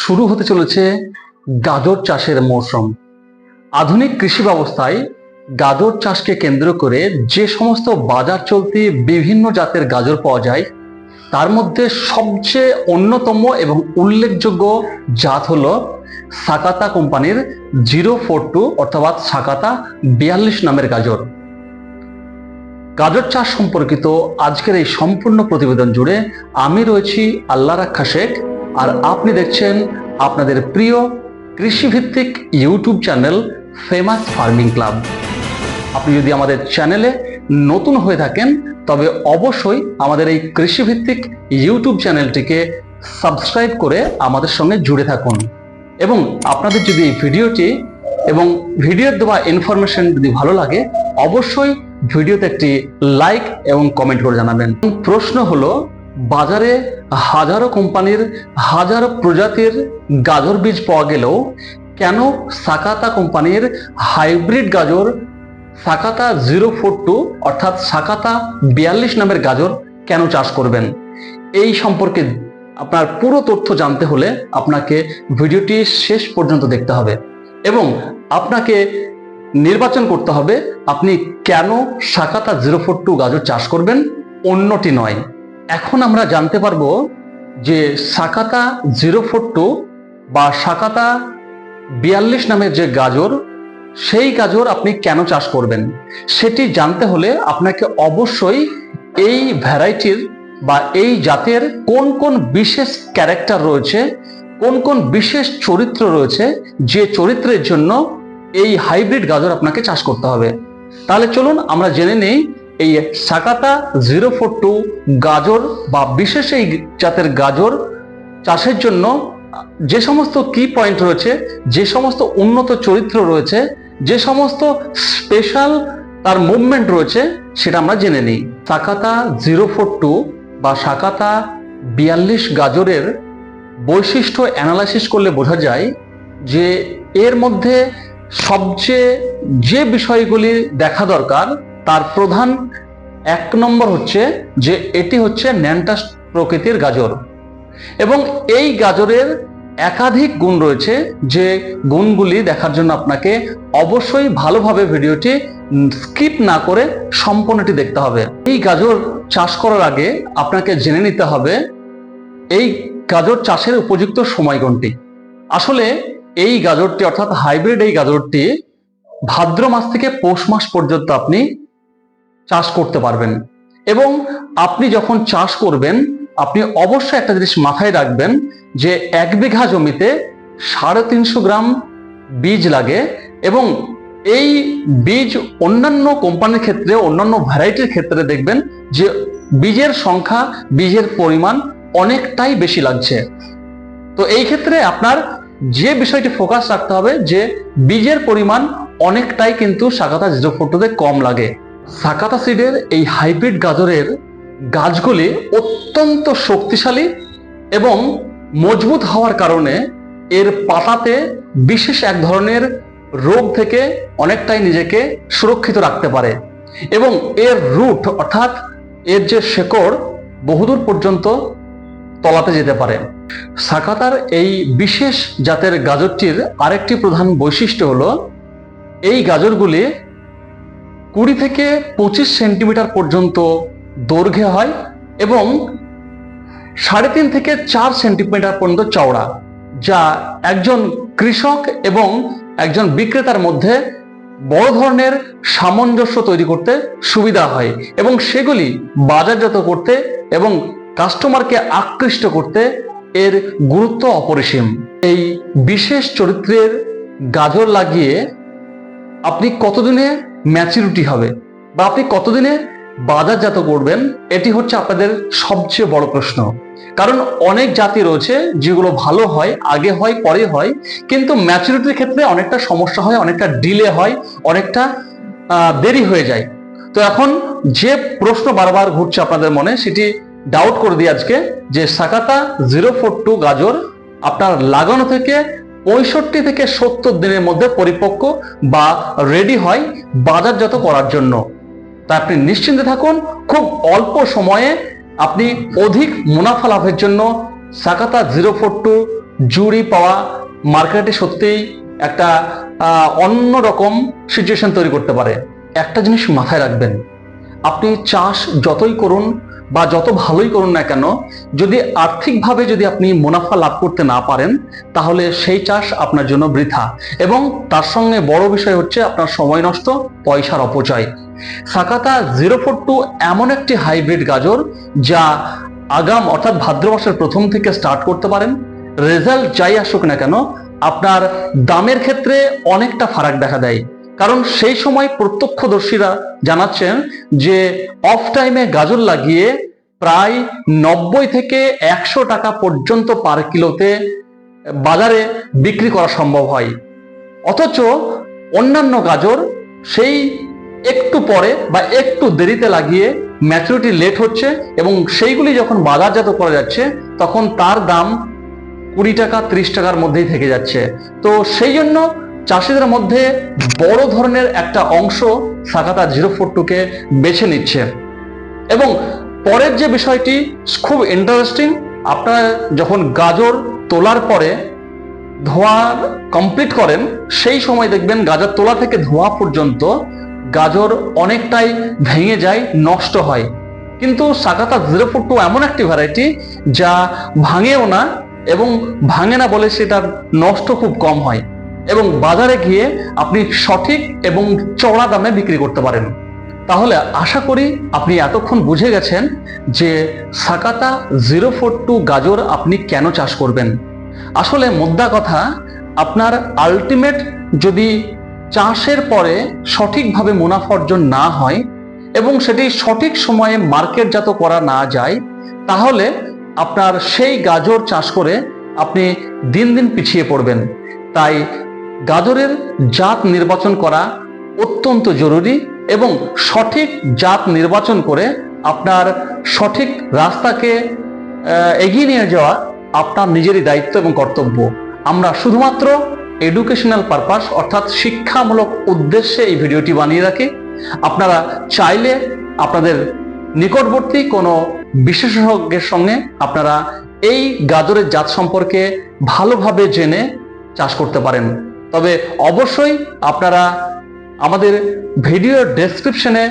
শুরু হতে চলেছে গাজর চাষের মৌসুম। আধুনিক কৃষি ব্যবস্থায় গাজর চাষকে কেন্দ্র করে যে সমস্ত বাজার চলতি বিভিন্ন জাতের গাজর পাওয়া যায়, তার মধ্যে সবচেয়ে অন্যতম এবং উল্লেখযোগ্য জাত হলো সাকাতা কোম্পানির জিরো ফোর টু অর্থাৎ সাকাতা বিয়াল্লিশ নামের গাজর। গাজর চাষ সম্পর্কিত আজকের এই সম্পূর্ণ প্রতিবেদন জুড়ে আমি রয়েছি আল্লাহ রাক্ষা শেখ। আর আপনি দেখছেন আপনাদের প্রিয় কৃষিভিত্তিক YouTube channel famous farming club. আপনি যদি আমাদের চ্যানেলে নতুন হয়ে থাকেন, তবে অবশ্যই আমাদের এই কৃষিভিত্তিক ইউটিউব চ্যানেলটিকে সাবস্ক্রাইব করে আমাদের সঙ্গে জুড়ে থাকুন। এবং আপনাদের যদি এই ভিডিওটি এবং ভিডিওর দেওয়া ইনফরমেশন যদি ভালো লাগে, অবশ্যই ভিডিওতে একটি লাইক এবং কমেন্ট করে জানাবেন। প্রশ্ন হলো বাজারে হাজারো কোম্পানির, হাজারো প্রজাতির গাজর বীজ পাওয়া গেলেও কেন সাকাতা কোম্পানির হাইব্রিড গাজর সাকাতা জিরো ফোর টু অর্থাৎ সাকাতা বিয়াল্লিশ নামের গাজর কেন চাষ করবেন? এই সম্পর্কে আপনার পুরো তথ্য জানতে হলে আপনাকে ভিডিওটি শেষ পর্যন্ত দেখতে হবে এবং আপনাকে নির্বাচন করতে হবে আপনি কেন সাকাতা জিরো ফোর টু গাজর চাষ করবেন? অন্যটি নয়। এখন আমরা জানতে পারব যে সাকাতা জিরো ফোর টু বা সাকাতা বিয়াল্লিশ নামের যে গাজর, সেই গাজর আপনি কেন চাষ করবেন? সেটি জানতে হলে আপনাকে অবশ্যই এই ভ্যারাইটির বা এই জাতের কোন কোন বিশেষ ক্যারেক্টার রয়েছে, কোন কোন বিশেষ চরিত্র রয়েছে, যে চরিত্রের জন্য এই হাইব্রিড গাজর আপনাকে চাষ করতে হবে। তাহলে চলুন আমরা জেনে নেই এই সাকাতা জিরো ফোর টু গাজর বা বিশেষ এই জাতের গাজর চাষের জন্য যে সমস্ত কি পয়েন্ট রয়েছে, যে সমস্ত উন্নত চরিত্র রয়েছে, যে সমস্ত স্পেশাল তার মুভমেন্ট রয়েছে, সেটা আমরা জেনে নিই। সাকাতা জিরো ফোর টু বা সাকাতা বিয়াল্লিশ গাজরের বৈশিষ্ট্য অ্যানালাইসিস করলে বোঝা যায় যে এর মধ্যে সবচেয়ে যে বিষয়গুলি দেখা দরকার তার প্রধান এক নম্বর হচ্ছে যে এটি হচ্ছে ন্যান্টাস প্রকৃতির গাজর। এবং এই গাজরের একাধিক গুণ রয়েছে যে গুণগুলি দেখার জন্য আপনাকে অবশ্যই ভালোভাবে ভিডিওটি স্কিপ না করে সম্পূর্ণটি দেখতে হবে। এই গাজর চাষ করার আগে আপনাকে জেনে নিতে হবে এই গাজর চাষের উপযুক্ত সময় কোনটি। আসলে এই গাজরটি অর্থাৎ হাইব্রিড এই গাজরটি ভাদ্র মাস থেকে পৌষ মাস পর্যন্ত আপনি চাষ করতে পারবেন। এবং আপনি যখন চাষ করবেন, আপনি অবশ্যই একটা জিনিস মাথায় রাখবেন যে এক বিঘা জমিতে সাড়ে তিনশো গ্রাম বীজ লাগে এবং এই বীজ অন্যান্য কোম্পানির ক্ষেত্রে, অন্যান্য ভ্যারাইটির ক্ষেত্রে দেখবেন যে বীজের সংখ্যা, বীজের পরিমাণ অনেকটাই বেশি লাগছে। তো এই ক্ষেত্রে আপনার যে বিষয়টি ফোকাস রাখতে হবে যে বীজের পরিমাণ অনেকটাই কিন্তু সাকাতা জিরো কম লাগে। সাকাতা সিডের এই হাইব্রিড গাজরের গাছগুলি অত্যন্ত শক্তিশালী এবং মজবুত হওয়ার কারণে এর পাতাতে বিশেষ এক ধরনের রোগ থেকে অনেকটাই নিজেকে সুরক্ষিত রাখতে পারে এবং এর রুট অর্থাৎ এর যে শেকড় বহুদূর পর্যন্ত তলাতে যেতে পারে। সাকাতার এই বিশেষ জাতের গাজরটির আরেকটি প্রধান বৈশিষ্ট্য হলো, এই গাজরগুলি কুড়ি থেকে পঁচিশ সেন্টিমিটার পর্যন্ত দৈর্ঘ্যে হয় এবং সাড়ে তিন থেকে চার সেন্টিমিটার পর্যন্ত চওড়া, যা একজন কৃষক এবং একজন বিক্রেতার মধ্যে বড় ধরনের সামঞ্জস্য তৈরি করতে সুবিধা হয় এবং সেগুলি বাজারজাত করতে এবং কাস্টমারকে আকৃষ্ট করতে এর গুরুত্ব অপরিসীম। এই বিশেষ চরিত্রের গাজর লাগিয়ে আপনি কতদিনে ম্যাচুরিটি হবে। বা আপনি কতদিনে বাজারজাত করবেন, এটি হচ্ছে আপনাদের সবচেয়ে বড় প্রশ্ন। কারণ অনেক জাতি রয়েছে যেগুলো ভালো হয়, আগে হয়, পরে হয়, কিন্তু ম্যাচুরিটির ক্ষেত্রে অনেকটা সমস্যা হয়, অনেকটা ডিলে হয়, অনেকটা দেরি হয়ে যায়। তো এখন যে প্রশ্ন বারবার ঘুরছে আপনাদের মনে, সেটি ডাউট করে দিই আজকে যে সাকাতা জিরো ফোর টু গাজর আপনার লাগানো থেকে পঁয়ষট্টি থেকে সত্তর দিনের মধ্যে পরিপক্ক বা রেডি হয় বাজারজাত করার জন্য। তা আপনি নিশ্চিন্তে থাকুন, খুব অল্প সময়ে আপনি অধিক মুনাফা লাভের জন্য সাকাতা জিরো ফোর টু জুড়ি পাওয়া মার্কেটে সত্যিই একটা অন্য রকম সিচুয়েশন তৈরি করতে পারে। একটা জিনিস মাথায় রাখবেন, আপনি চাষ যতই করুন বা যত ভালোই করুন না কেন, যদি আর্থিকভাবে যদি আপনি মুনাফা লাভ করতে না পারেন, তাহলে সেই চাষ আপনার জন্য বৃথা এবং তার সঙ্গে বড় বিষয় হচ্ছে আপনার সময় নষ্ট, পয়সার অপচয়। সাকাতা জিরো ফোর টু এমন একটি হাইব্রিড গাজর যা আগাম অর্থাৎ ভাদ্র মাসের প্রথম থেকে স্টার্ট করতে পারেন। রেজাল্ট যাই আসুক না কেন, আপনার দামের ক্ষেত্রে অনেকটা ফারাক দেখা দেয়। কারণ সেই সময় প্রত্যক্ষদর্শীরা জানাচ্ছেন যে অফ টাইমে গাজর লাগিয়ে প্রায় নব্বই থেকে একশো টাকা পর্যন্ত পার কিলোতে বাজারে বিক্রি করা সম্ভব হয়। অথচ অন্যান্য গাজর সেই একটু পরে বা একটু দেরিতে লাগিয়ে ম্যাচুরিটি লেট হচ্ছে এবং সেইগুলি যখন বাজারজাত করা যাচ্ছে, তখন তার দাম কুড়ি টাকা, ত্রিশ টাকার মধ্যেই থেকে যাচ্ছে। তো সেই জন্য চাষিদের মধ্যে বড় ধরনের একটা অংশ সাকাতা জিরো ফোর টুকে বেছে নিচ্ছে। এবং পরের যে বিষয়টি, খুব ইন্টারেস্টিং আপনারা যখন গাজর তোলার পরে ধোয়া কমপ্লিট করেন, সেই সময় দেখবেন গাজর তোলা থেকে ধোয়া পর্যন্ত গাজর অনেকটাই ভেঙে যায়, নষ্ট হয়। কিন্তু সাকাতা জিরো ফোর টু এমন একটি ভ্যারাইটি যা ভাঙেও না এবং ভাঙে না বলে সেটার নষ্ট খুব কম হয়। এবং বাজারে গিয়ে আপনি সঠিক এবং চড়া দামে বিক্রি করতে পারেন। তাহলে আশা করি আপনি এতক্ষণ বুঝে গেছেন যে সাকাতা জিরো ফোর টু গাজর আপনি কেন চাষ করবেন। আসলে মুদ্রা কথা, আপনার আলটিমেট যদি চাষের পরে সঠিকভাবে মুনাফা অর্জন না হয় এবং সেটি সঠিক সময়ে মার্কেটজাত করা না যায়, তাহলে আপনার সেই গাজর চাষ করে আপনি দিন দিন পিছিয়ে পড়বেন। তাই গাজরের জাত নির্বাচন করা অত্যন্ত জরুরি এবং সঠিক জাত নির্বাচন করে আপনার সঠিক রাস্তাকে এগিয়ে নিয়ে যাওয়া আপনার নিজেরই দায়িত্ব এবং কর্তব্য। আমরা শুধুমাত্র এডুকেশনাল পারপাস অর্থাৎ শিক্ষামূলক উদ্দেশ্যে এই ভিডিওটি বানিয়ে রাখি। আপনারা চাইলে আপনাদের নিকটবর্তী কোনো বিশেষজ্ঞের সঙ্গে আপনারা এই গাজরের জাত সম্পর্কে ভালোভাবে জেনে চাষ করতে পারেন। তবে অবশ্যই আপনারা আমাদের ভিডিও ডেসক্রিপশনে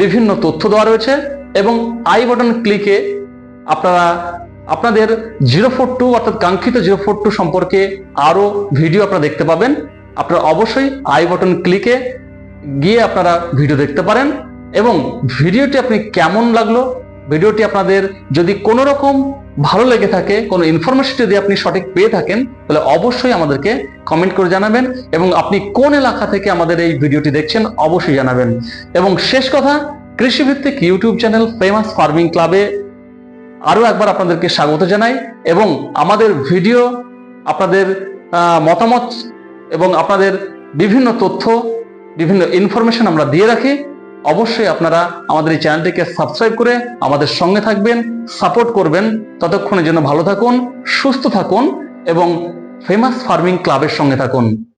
বিভিন্ন তথ্য দেওয়া রয়েছে এবং আই বাটন ক্লিকে আপনারা আপনাদের জিরো ফোর টু অর্থাৎ কাঙ্ক্ষিত জিরো ফোর টু সম্পর্কে আরও ভিডিও আপনারা দেখতে পাবেন। আপনারা অবশ্যই আই বাটন ক্লিকে গিয়ে আপনারা ভিডিও দেখতে পারেন এবং ভিডিওটি আপনি কেমন লাগল ভিডিওটি আপনাদের যদি কোনো রকম ভালো লেগে থাকে, কোনো ইনফরমেশন যদি আপনি সঠিক পেয়ে থাকেন, তাহলে অবশ্যই আমাদেরকে কমেন্ট করে জানাবেন এবং আপনি কোন এলাকা থেকে আমাদের এই ভিডিওটি দেখছেন অবশ্যই জানাবেন। এবং শেষ কথা, কৃষিভিত্তিক ইউটিউব চ্যানেল ফেমাস ফার্মিং ক্লাবে আরও একবার আপনাদেরকে স্বাগত জানাই এবং আমাদের ভিডিও, আপনাদের মতামত এবং আপনাদের বিভিন্ন তথ্য, বিভিন্ন ইনফরমেশন আমরা দিয়ে রাখি। অবশ্যই আপনারা আমাদের এই চ্যানেলটিকে সাবস্ক্রাইব করে আমাদের সঙ্গে থাকবেন, সাপোর্ট করবেন। ততক্ষণের জন্য ভালো থাকুন, সুস্থ থাকুন এবং ফেমাস ফার্মিং ক্লাবের সঙ্গে থাকুন।